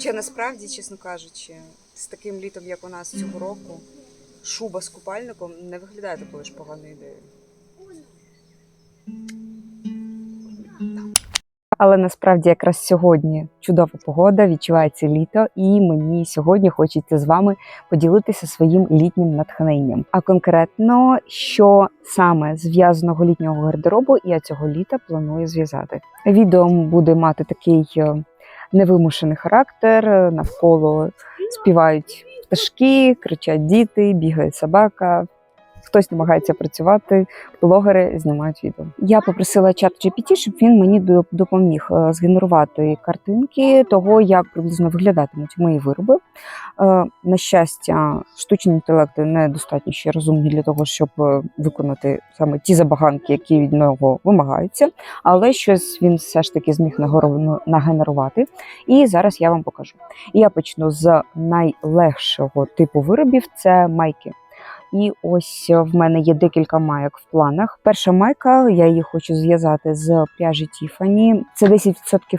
Хоча насправді, чесно кажучи, з таким літом, як у нас цього року, шуба з купальником не виглядає такою ж поганою ідеєю. Але насправді якраз сьогодні чудова погода, відчувається літо, і мені сьогодні хочеться з вами поділитися своїм літнім натхненням. А конкретно, що саме з в'язаного літнього гардеробу я цього літа планую зв'язати. Відео буде мати такий е, невимушений характер. е, Навколо співають пташки, кричать діти, бігає собака. Хтось намагається працювати, блогери знімають відео. Я попросила чат GPT, щоб він мені до- допоміг е, згенерувати картинки того, як приблизно виглядатимуть мої вироби. Е, На щастя, штучні інтелекти недостатньо ще розумні для того, щоб е, виконати саме ті забаганки, які від нього вимагаються. Але щось він все ж таки зміг нагенерувати. І зараз я вам покажу. І я почну з найлегшого типу виробів це майки. І ось в мене є декілька майок в планах. Перша майка, я її хочу зв'язати з пряжі Тіфані. Це 10%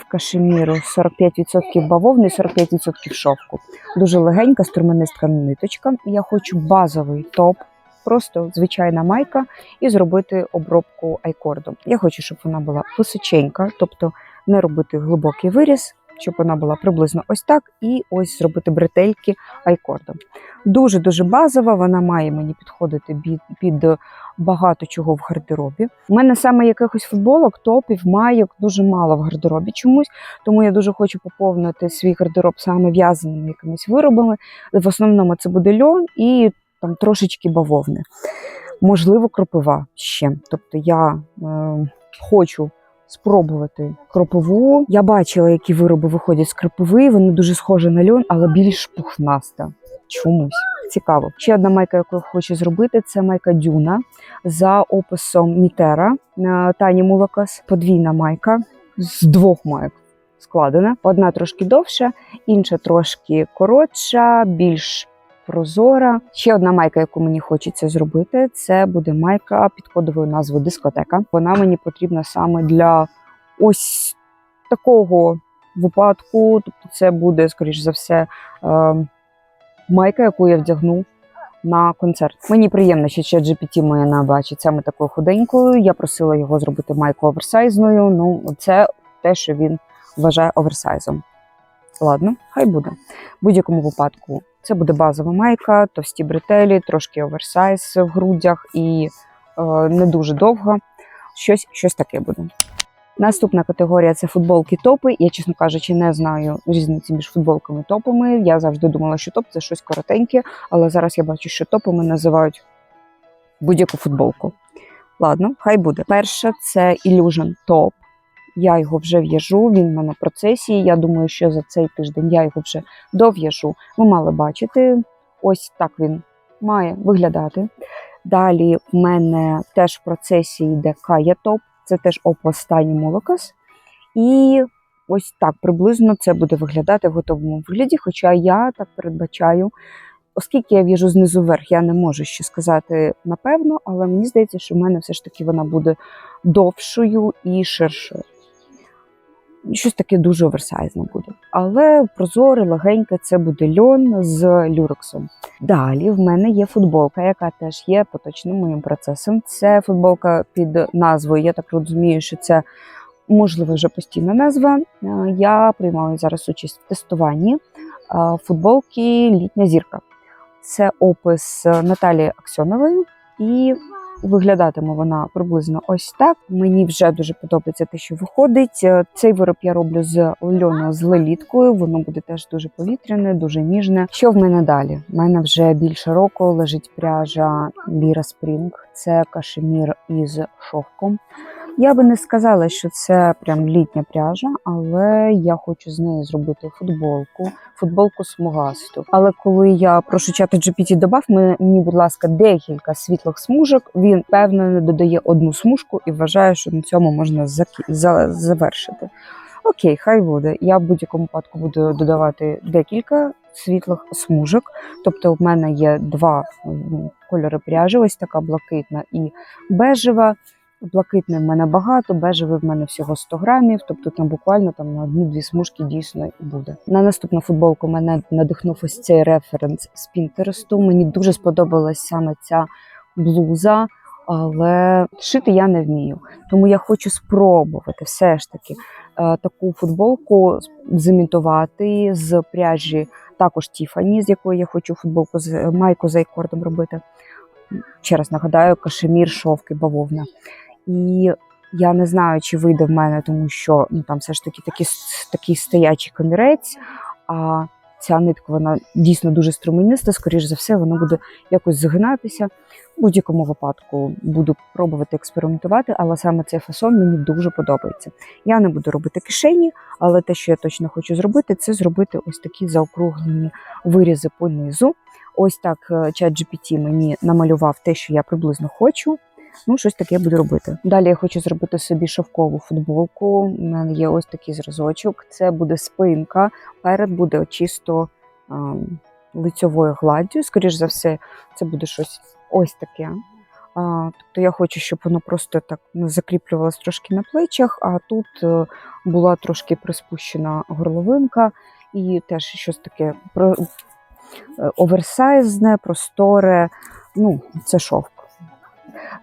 кашеміру, 45% бавовни, 45% шовку. Дуже легенька, струмянистка ниточка. Я хочу базовий топ. Просто звичайна майка і зробити обробку айкордом. Я хочу, щоб вона була височенька, тобто не робити глибокий виріз, щоб вона була приблизно ось так, і ось зробити бретельки айкордом. Дуже дуже базова. Вона має мені підходити під, під багато чого в гардеробі. У мене саме якихось футболок, топів, майок дуже мало в гардеробі чомусь, тому я дуже хочу поповнити свій гардероб саме в'язаними якимись виробами. В основному це буде льон і там трошечки бавовни. Можливо, кропива ще. Тобто я е, хочу. Спробувати кропову. Я бачила, які вироби виходять з кропови. Вони дуже схожі на льон, але більш пухнаста. Чомусь цікаво. Ще одна майка, яку я хочу зробити, це майка Дюна за описом Мітера е, Тані Мулакас. Подвійна майка з двох майок складена. Одна трошки довша, інша трошки коротша, більш прозора. Ще одна майка, яку мені хочеться зробити, це буде майка під кодовою назвою дискотека. Вона мені потрібна саме для ось такого випадку. Тобто, це буде, скоріш за все, е, майка, яку я вдягну на концерт. Мені приємно, що ще GPT мене бачить саме такою худенькою. Я просила його зробити майку оверсайзною. Ну, це те, що він вважає оверсайзом. Ладно, хай буде. В будь-якому випадку це буде базова майка, товсті бретелі, трошки оверсайз в грудях і е, не дуже довго. Щось, щось таке буде. Наступна категорія це футболки топи. Я, чесно кажучи, не знаю різниці між футболками і топами. Я завжди думала, що топ це щось коротеньке, але зараз я бачу, що топами називають будь-яку футболку. Ладно, хай буде. Перша це Illusion топ. Я його вже в'яжу, він в мене в процесі. Я думаю, що за цей тиждень я його вже дов'яжу. Ви мали бачити. Ось так він має виглядати. Далі в мене теж в процесі йде Кая топ. Це теж останній молокас. І ось так приблизно це буде виглядати в готовому вигляді. Хоча я так передбачаю, оскільки я в'яжу знизу вверх, я не можу ще сказати напевно, але мені здається, що в мене все ж таки вона буде довшою і ширшою. Щось таке дуже оверсайзне буде. Але прозоре, легеньке, це буде льон з люрексом. Далі в мене є футболка, яка теж є поточним моїм процесом. Це футболка під назвою. Я так розумію, що це можливо вже постійна назва. Е, Я приймаю зараз участь в тестуванні е, футболки Літня зірка. Це опис Наталії Аксьонової і Виглядатиме вона приблизно ось так. Мені вже дуже подобається те, що виходить. Е, Цей вироб я роблю з льону з леліткою. Воно буде теж дуже повітряне, дуже ніжне. Що в мене далі? У мене вже більше року лежить пряжа Ліра Спрінг. Це кашемір із шовком. Я би не сказала, що це прям літня пряжа, але я хочу з неї зробити футболку, футболку смугасту. Але коли я прошу чати GPT добав мені, будь ласка, декілька світлих смужок, він певно не додає одну смужку і вважає, що на цьому можна завершити. Окей, хай буде. Я в будь-якому випадку буду додавати декілька світлих смужок. Тобто, в мене є два кольори пряжі, ось така блакитна і бежева. Блакитний в мене багато, бежевий в мене всього 100 грамів, тобто там буквально там на одну-дві смужки дійсно буде. На наступну футболку мене надихнув ось цей референс з Пінтересту. Мені дуже сподобалась саме ця блуза, але шити я не вмію. Тому я хочу спробувати все ж таки е, таку футболку зімітувати з пряжі також Тіфані, з якої я хочу футболку з майку за акордом робити. Ще раз нагадаю, кашемір, шовки, бавовна. І я не знаю, чи вийде в мене, тому що ну, там все ж таки такий, такий стоячий комірець, а ця нитка вона дійсно дуже струмениста, скоріш за все, вона буде якось згинатися. В будь-якому випадку буду пробувати експериментувати, але саме цей фасон мені дуже подобається. Я не буду робити кишені, але те, що я точно хочу зробити, це зробити ось такі заокруглені вирізи по низу. Ось так е, чат GPT мені намалював те, що я приблизно хочу. Ну, щось таке буду робити. Далі я хочу зробити собі шовкову футболку. У мене є ось такий зразочок. Це буде спинка. Перед буде чисто ем, лицьовою гладдю. Скоріш за все, це буде щось ось таке. А, тобто я хочу, щоб воно просто так ну, закріплювалося трошки на плечах, а тут е, була трошки приспущена горловинка і теж щось таке е, оверсайзне, просторе. Ну, це шовк.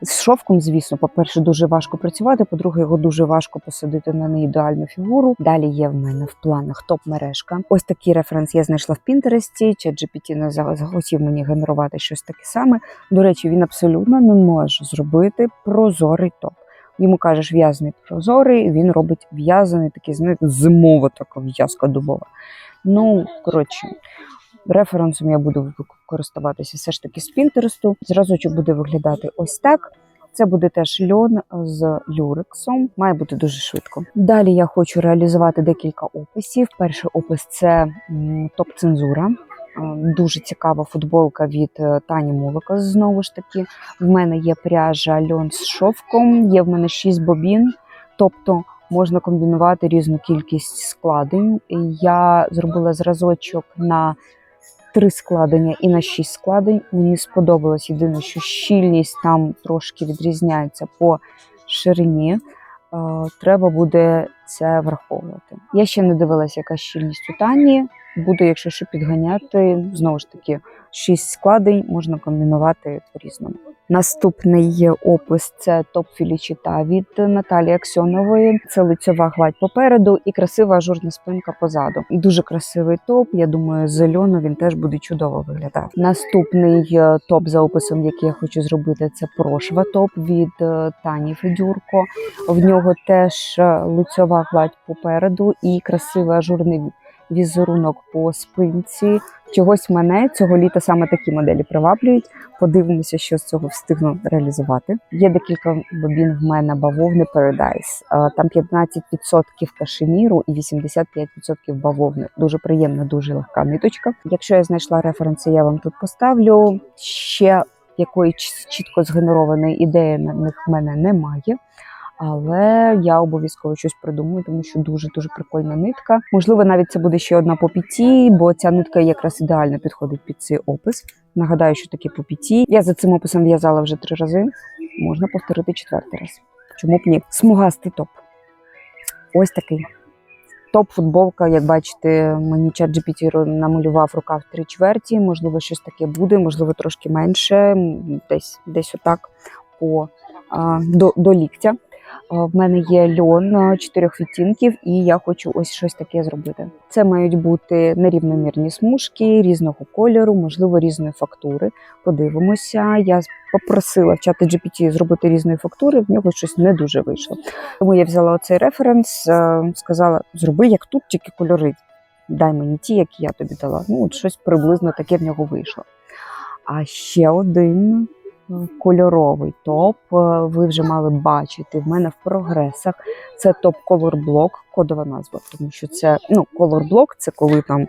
З шовком, звісно, по-перше, дуже важко працювати. По-друге, його дуже важко посадити на неідеальну фігуру. Далі є в мене в планах топ-мережка. Ось такий референс я знайшла в Пінтересті. Чи GPT захотів мені генерувати щось таке саме. До речі, він абсолютно не може зробити прозорий топ. Йому кажеш в'язаний прозорий, він робить в'язаний такий, знаєте, зимова така в'язка дубова. Ну, коротше, референсом я буду користуватися все ж таки з Пінтересту. Зразочок буде виглядати ось так. Це буде теж льон з люрексом. Має бути дуже швидко. Далі я хочу реалізувати декілька описів. Перший опис це топ-цензура. Е, Дуже цікава футболка від е, Тані Мулика. Знову ж таки, в мене є пряжа льон з шовком, є в мене 6 бобін, тобто можна комбінувати різну кількість складень. Я зробила зразочок на три складення і на шість складень. Мені сподобалось. Єдине, що щільність там трошки відрізняється по ширині. Е, Треба буде це враховувати. Я ще не дивилася, яка щільність у Тані. Буду, якщо що підганяти, знову ж таки, шість складень можна комбінувати по-різному. Наступний опис це топ філічіта від Наталії Аксьонової. Це лицьова гладь попереду і красива ажурна спинка позаду. Дуже красивий топ. Я думаю, з він теж буде чудово виглядати. Наступний е, топ за описом, який я хочу зробити, це прошва топ від е, Тані Федюрко. В нього теж е, лицьова гладь попереду і красивий ажурний візерунок по спинці. Чогось мене цього літа саме такі моделі приваблюють. Подивимося, що з цього встигну реалізувати. Є декілька бобін в мене бавовни Paradise. Е, Там 15% кашеміру і 85% бавовни. Дуже приємна, дуже легка ниточка. Якщо я знайшла референси, я вам тут поставлю. Ще якої чітко згенерованої ідеї на них в мене немає. Але я обов'язково щось придумаю, тому що дуже дуже прикольна нитка. Можливо, навіть це буде ще одна по піті, бо ця нитка якраз ідеально підходить під цей опис. Нагадаю, що таке по піті. Я за цим описом в'язала вже три рази. Можна повторити четвертий раз. Чому б ні? Смугастий топ. Ось такий. Топ-футболка, як бачите, мені чат GPT намалював рукав три чверті. Можливо, щось таке буде, можливо, трошки менше, десь десь отак по а, до, до ліктя. А, В мене є льон чотирьох відтінків, і я хочу ось щось таке зробити. Це мають бути нерівномірні смужки різного кольору, можливо, різної фактури. Подивимося. Я попросила в чаті GPT зробити різної фактури, в нього щось не дуже вийшло. Тому я взяла оцей референс, е, сказала: зроби як тут, тільки кольори. Дай мені ті, які я тобі дала. Ну, от щось приблизно таке в нього вийшло. А ще один е, кольоровий топ. е, Ви вже мали бачити в мене в прогресах. Це топ Block, кодова назва, тому що це ну, Block це коли там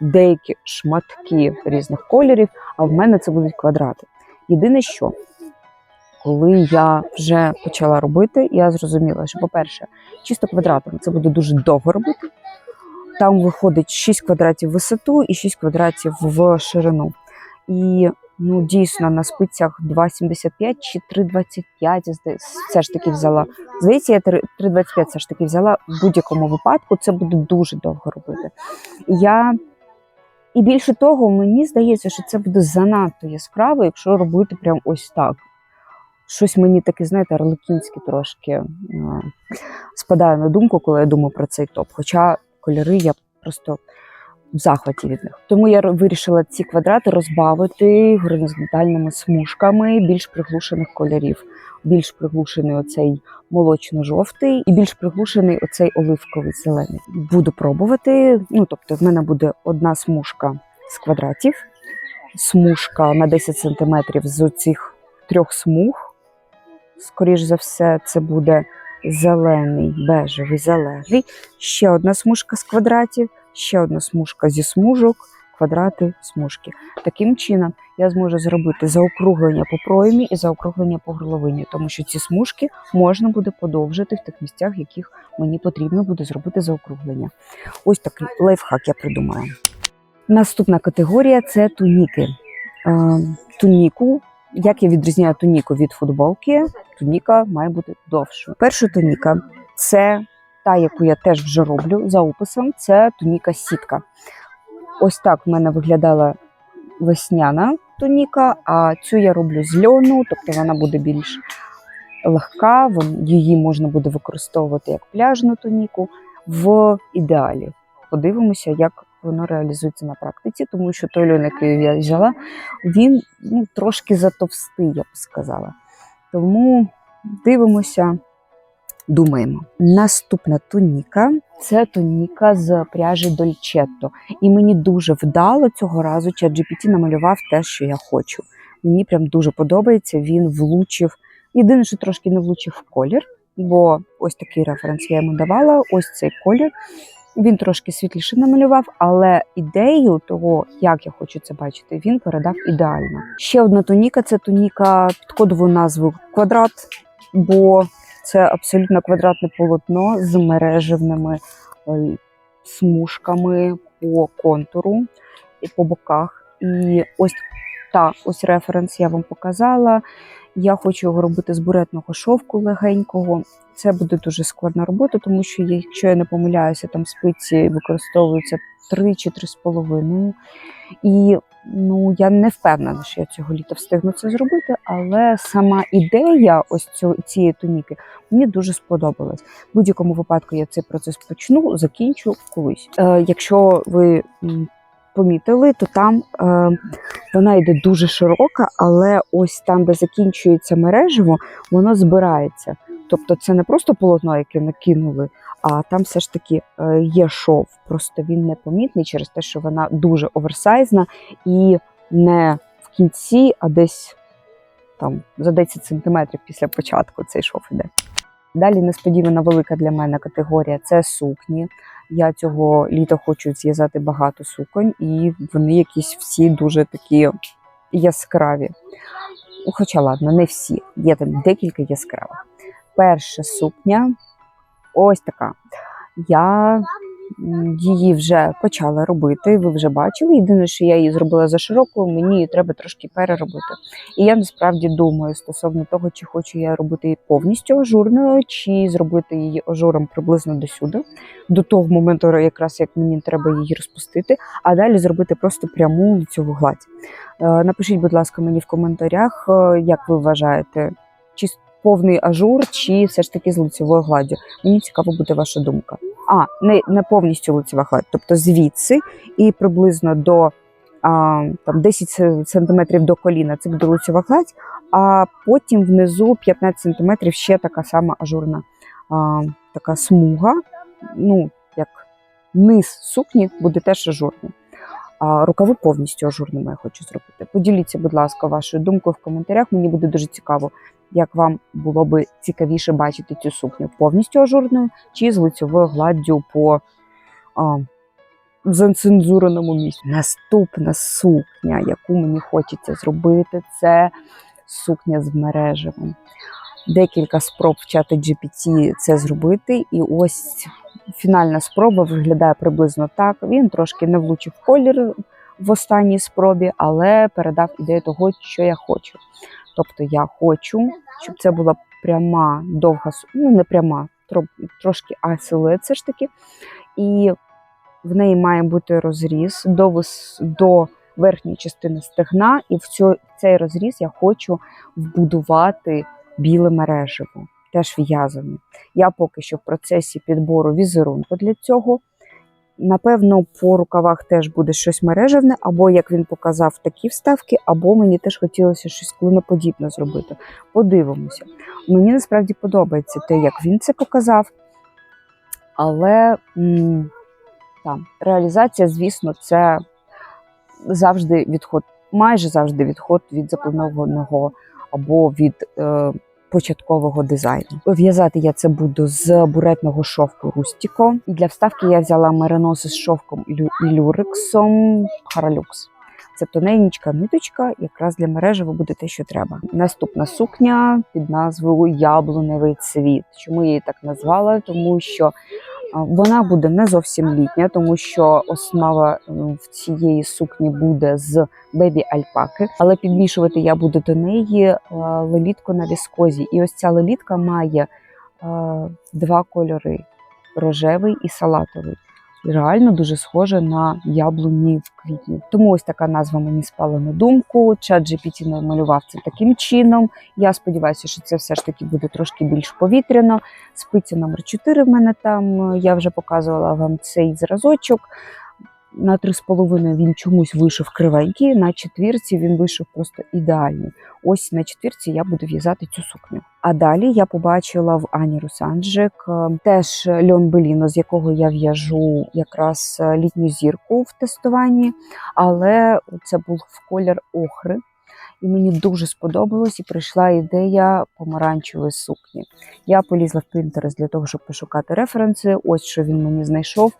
деякі шматки різних кольорів, а в мене це будуть квадрати. Єдине, що коли я вже почала робити, я зрозуміла, що, по-перше, чисто квадратом це буде дуже довго робити. Там виходить 6 квадратів в висоту і 6 квадратів в ширину. І ну дійсно на спицях 2,75 чи 3,25, все ж таки взяла. Здається, я 3 3,25 все ж таки взяла в будь-якому випадку. Це буде дуже довго робити. Я і більше того, мені здається, що це буде занадто яскраво, якщо робити прям ось так. Щось мені таке, знаєте, арлекінське трошки е, спадає на думку, коли я думаю про цей топ. Хоча кольори я просто в захваті від них. Тому я вирішила ці квадрати розбавити горизонтальними смужками більш приглушених кольорів. Більш приглушений оцей молочно-жовтий і більш приглушений оцей оливковий зелений. Буду пробувати. Ну, тобто, в мене буде одна смужка з квадратів, смужка на 10 см з оцих трьох смуг. Скоріш за все, це буде зелений, бежевий, зелений. Ще одна смужка з квадратів, ще одна смужка зі смужок, квадрати, смужки. Таким чином я зможу зробити заокруглення по проймі і заокруглення по горловині, тому що ці смужки можна буде подовжити в тих місцях, яких мені потрібно буде зробити заокруглення. Ось такий лайфхак я придумала. Наступна категорія це туніки. Е, туніку, як я відрізняю туніку від футболки, туніка має бути довшою. Перша туніка це та, яку я теж вже роблю за описом, це туніка сітка. Ось так в мене виглядала весняна туніка, а цю я роблю з льону, тобто вона буде більш легка, її можна буде використовувати як пляжну туніку в ідеалі. Подивимося, як воно реалізується на практиці, тому що той льон, який я взяла, він ну, трошки затовстий, я б сказала. Тому дивимося, думаємо. Наступна туніка це туніка з пряжі Dolcetto. І мені дуже вдало цього разу ChatGPT намалював те, що я хочу. Мені прям дуже подобається. Він влучив. Єдине, що трошки не влучив колір, бо ось такий референс я йому давала. Ось цей колір. Він трошки світліше намалював, але ідею того, як я хочу це бачити, він передав ідеально. Ще одна туніка це туніка під кодовою назвою квадрат, бо це абсолютно квадратне полотно з мережевними е, смужками по контуру і по боках. І ось та ось референс я вам показала. Я хочу його робити з буретного шовку легенького. Це буде дуже складна робота, тому що, якщо я не помиляюся, там спиці використовуються 3 чи 3,5. І ну, я не впевнена, що я цього літа встигну це зробити, але сама ідея ось цього, цієї туніки мені дуже сподобалась. В будь-якому випадку я цей процес почну, закінчу колись. Е, якщо ви помітили, то там е, вона йде дуже широка, але ось там, де закінчується мережево, воно збирається. Тобто це не просто полотно, яке накинули, а там все ж таки е, є шов. Просто він непомітний через те, що вона дуже оверсайзна і не в кінці, а десь там за 10 сантиметрів після початку цей шов іде. Далі несподівана велика для мене категорія це сукні. Я цього літа хочу зв'язати багато суконь, і вони якісь всі дуже такі яскраві. Хоча ладно, не всі. Є там декілька яскравих. Перша сукня ось така. Я її вже почала робити, ви вже бачили. Єдине, що я її зробила за широкою, мені її треба трошки переробити. І я насправді думаю стосовно того, чи хочу я робити її повністю ажурною, чи зробити її ажуром приблизно до сюди, до того моменту, якраз як мені треба її розпустити, а далі зробити просто пряму лицьову гладь. Е, Напишіть, будь ласка, мені в коментарях, е, як ви вважаєте, чи повний ажур, чи все ж таки з лицевою гладдю. Мені цікаво буде ваша думка. А, не, не повністю лицева гладь, тобто звідси і приблизно до а, там 10 см до коліна це буде лицева гладь, а потім внизу 15 см ще така сама ажурна а, така смуга. Ну, як низ сукні буде теж ажурний. А рукави повністю ажурними я хочу зробити. Поділіться, будь ласка, вашою думкою в коментарях. Мені буде дуже цікаво, як вам було би цікавіше бачити цю сукню повністю ажурною чи з лицьовою гладдю по а, зацензуреному місці. Наступна сукня, яку мені хочеться зробити, це сукня з мережевим. Декілька спроб в чаті GPT це зробити, і ось фінальна спроба виглядає приблизно так. Він трошки не влучив колір в останній спробі, але передав ідею того, що я хочу. Тобто я хочу, щоб це була пряма, довга, ну не пряма, тро- трошки асилует все ж таки. І в неї має бути розріз до, до верхньої частини стегна, і в цей розріз я хочу вбудувати біле мережево, теж в'язане. Я поки що в процесі підбору візерунку для цього. Напевно, по рукавах теж буде щось мережевне, або, як він показав, такі вставки, або мені теж хотілося щось клиноподібне зробити. Подивимося. Мені насправді подобається те, як він це показав. Але там, реалізація, звісно, це завжди відход, майже завжди відход від запланованого або від е, початкового дизайну. В'язати я це буду з буретного шовку Рустіко. І для вставки я взяла мериноси з шовком і лю- люрексом Харалюкс. Це тоненька ниточка, якраз для мережева буде те, що треба. Наступна сукня під назвою Яблуневий цвіт. Чому я її так назвала? Тому що Вона буде не зовсім літня, тому що основа е, в цієї сукні буде з бебі альпаки, але підмішувати я буду до неї е, лелітку на віскозі. І ось ця лелітка має е, два кольори: рожевий і салатовий. Реально дуже схоже на яблуні в квітні. Тому ось така назва мені спала на думку. Чат GPT намалював це таким чином. Я сподіваюся, що це все ж таки буде трошки більш повітряно. Спиця номер 4 в мене там. Я вже показувала вам цей зразочок. На 3,5 він чомусь вийшов кривенький, на четвірці він вийшов просто ідеальний. Ось на четвірці я буду в'язати цю сукню. А далі я побачила в Ані Русанджик е, теж льон Беліно, з якого я в'яжу якраз е, літню зірку в тестуванні, але це був в колір охри. І мені дуже сподобалось, і прийшла ідея помаранчевої сукні. Я полізла в Pinterest для того, щоб пошукати референси. Ось що він мені знайшов.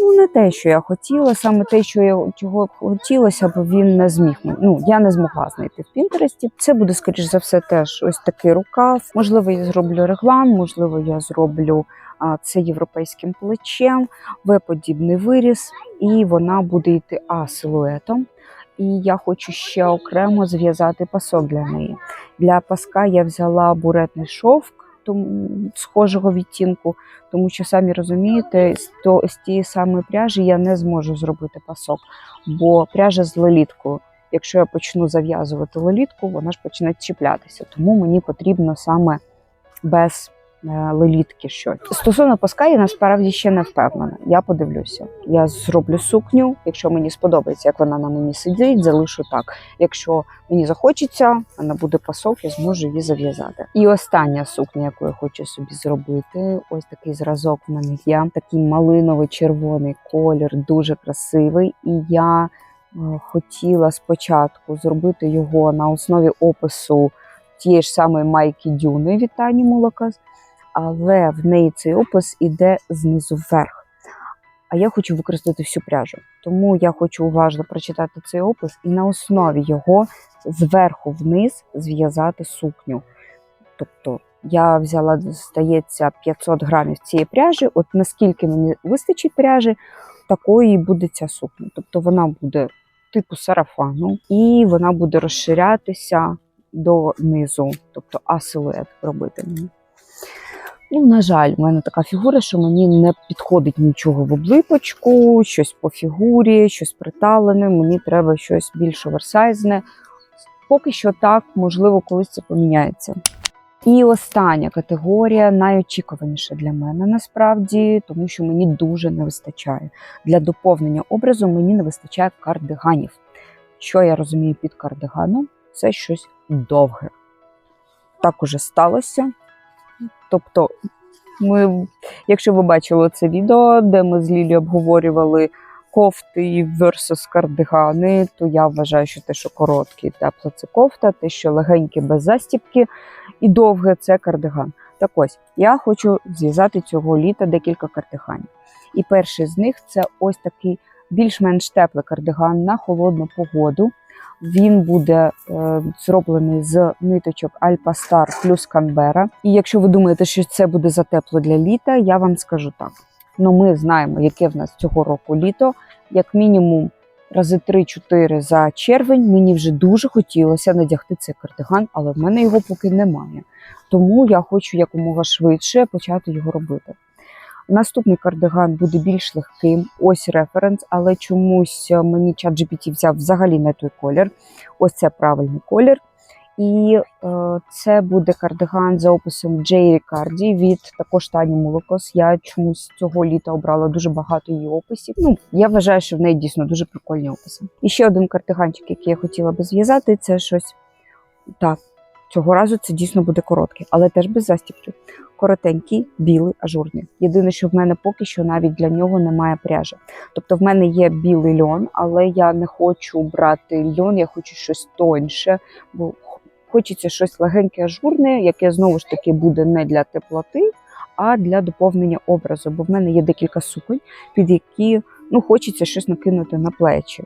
Ну, не те, що я хотіла, саме те, що я чого хотілося, бо він не зміг. Ну, я не змогла знайти в Пінтересті. Це буде, скоріш за все, теж ось такий рукав. Можливо, я зроблю реглан, можливо, я зроблю це європейським плечем, В-подібний виріс, і вона буде йти А силуетом. І я хочу ще окремо зв'язати пасок для неї. Для паска я взяла буретний шовк тому, схожого відтінку, тому що самі розумієте, то, з тієї самої пряжі я не зможу зробити пасок, бо пряжа з леліткою. Якщо я почну зав'язувати лелітку, вона ж почне чіплятися. Тому мені потрібно саме без лелітки щось. Стосовно паска, я насправді ще не впевнена. Я подивлюся. Я зроблю сукню. Якщо мені сподобається, як вона на мені сидить, залишу так. Якщо мені захочеться, вона буде пасок, я зможу її зав'язати. І остання сукня, яку я хочу собі зробити, ось такий зразок в мене є. Такий малиновий червоний колір, дуже красивий. І я е, хотіла спочатку зробити його на основі опису тієї ж самої майки Дюни від Тані Мулакас, але в неї цей опис іде знизу вверх. А я хочу використати всю пряжу. Тому я хочу уважно прочитати цей опис і на основі його зверху вниз зв'язати сукню. Тобто я взяла, здається, 500 грамів цієї пряжі. От наскільки мені вистачить пряжі, такої буде ця сукня. Тобто вона буде типу сарафану, і вона буде розширятися до низу, тобто асилует робити мені. Ну, на жаль, в мене така фігура, що мені не підходить нічого в облипочку, щось по фігурі, щось приталене, мені треба щось більш оверсайзне. Поки що так, можливо, колись це поміняється. І остання категорія найочікуваніша для мене насправді, тому що мені дуже не вистачає. Для доповнення образу мені не вистачає кардиганів. Що я розумію під кардиганом? Це щось довге. Так уже сталося. Тобто, ми, якщо ви бачили це відео, де ми з Лілі обговорювали кофти versus кардигани, то я вважаю, що те, що коротке і тепле, це кофта, те, що легеньке без застіпки і довге це кардиган. Так ось, я хочу зв'язати цього літа декілька кардиганів. І перший з них це ось такий більш-менш теплий кардиган на холодну погоду. Він буде е, зроблений з ниточок Alpastar плюс Canberra. І якщо ви думаєте, що це буде затепло для літа, я вам скажу так. Ну, ми знаємо, яке в нас цього року літо. Як мінімум, рази 3-4 за червень. Мені вже дуже хотілося надягти цей кардиган, але в мене його поки немає. Тому я хочу якомога швидше почати його робити. Наступний кардиган буде більш легким. Ось референс, але чомусь е, мені чат GPT взяв взагалі не той колір. Ось це правильний колір. І е, це буде кардиган за описом Джей Рікарді від також Тані Мулокос. Я чомусь цього літа обрала дуже багато її описів. Ну, я вважаю, що в неї дійсно дуже прикольні описи. І ще один кардиганчик, який я хотіла би зв'язати, це щось так. Цього разу це дійсно буде короткий, але теж без застібки. Коротенький, білий, ажурний. Єдине, що в мене поки що навіть для нього немає пряжі. Тобто в мене є білий льон, але я не хочу брати льон, я хочу щось тоньше, бо хочеться щось легеньке, ажурне, яке знову ж таки буде не для теплоти, а для доповнення образу. Бо в мене є декілька суконь, під які ну, хочеться щось накинути на плечі.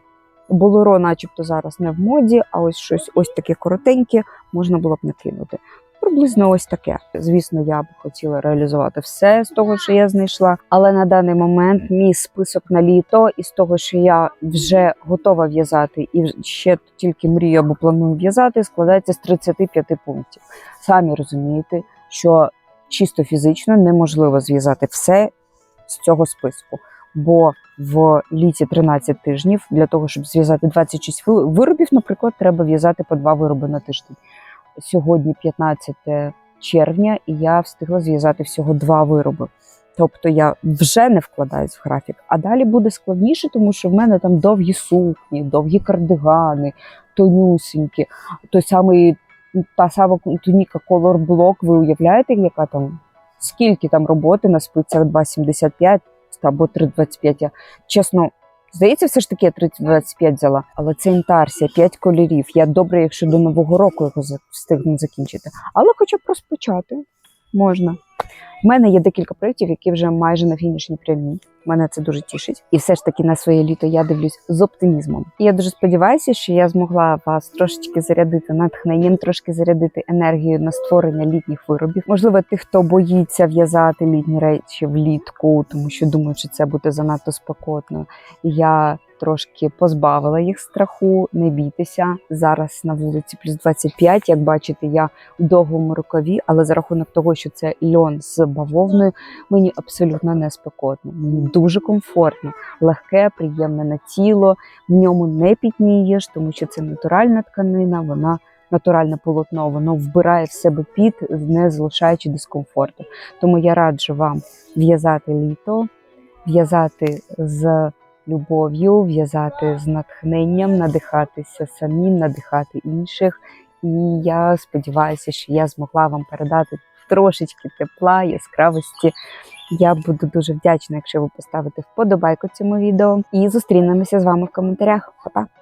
Болоро, начебто, зараз не в моді, а ось щось ось таке коротеньке можна було б накинути. Приблизно ось таке. Звісно, я б хотіла реалізувати все з того, що я знайшла. Але на даний момент мій список на літо із того, що я вже готова в'язати, і ще тільки мрію або планую в'язати, складається з 35 пунктів. Самі розумієте, що чисто фізично неможливо зв'язати все з цього списку. Бо в літі 13 тижнів для того, щоб зв'язати 26 виробів, наприклад, треба в'язати по два вироби на тиждень. Сьогодні 15 червня, і я встигла зв'язати всього два вироби. Тобто я вже не вкладаюсь в графік. А далі буде складніше, тому що в мене там довгі сукні, довгі кардигани, тонюсенькі, той самий та сама туніка Color Block, ви уявляєте, яка там скільки там роботи на спицях 2,75 або 3,25. Я чесно, здається, все ж таки я 3,25 взяла, але це інтарсія, 5 кольорів. Я добре, якщо до нового року його встигну закінчити. Але хоча б розпочати можна. У мене є декілька проєктів, які вже майже на фінішній прямій. Мене це дуже тішить. І все ж таки на своє літо я дивлюсь з оптимізмом. І я дуже сподіваюся, що я змогла вас трошечки зарядити натхненням, трошки зарядити енергією на створення літніх виробів. Можливо, тих, хто боїться в'язати літні речі влітку, тому що думаю, що це буде занадто спекотно. Я трошки позбавила їх страху, не бійтеся. Зараз на вулиці плюс 25, Як бачите, я у довгому рукаві, але за рахунок того, що це льон з бавовною, мені абсолютно не спекотно. Мені дуже комфортно, легке, приємне на тіло. В ньому не пітнієш, тому що це натуральна тканина, вона. Натуральне полотно, воно вбирає в себе піт, не залишаючи дискомфорту. Тому я раджу вам в'язати літо, в'язати з любов'ю, в'язати з натхненням, надихатися самим, надихати інших. І я сподіваюся, що я змогла вам передати трошечки тепла, яскравості. Я буду дуже вдячна, якщо ви поставите вподобайку цьому відео. І зустрінемося з вами в коментарях. Па-па!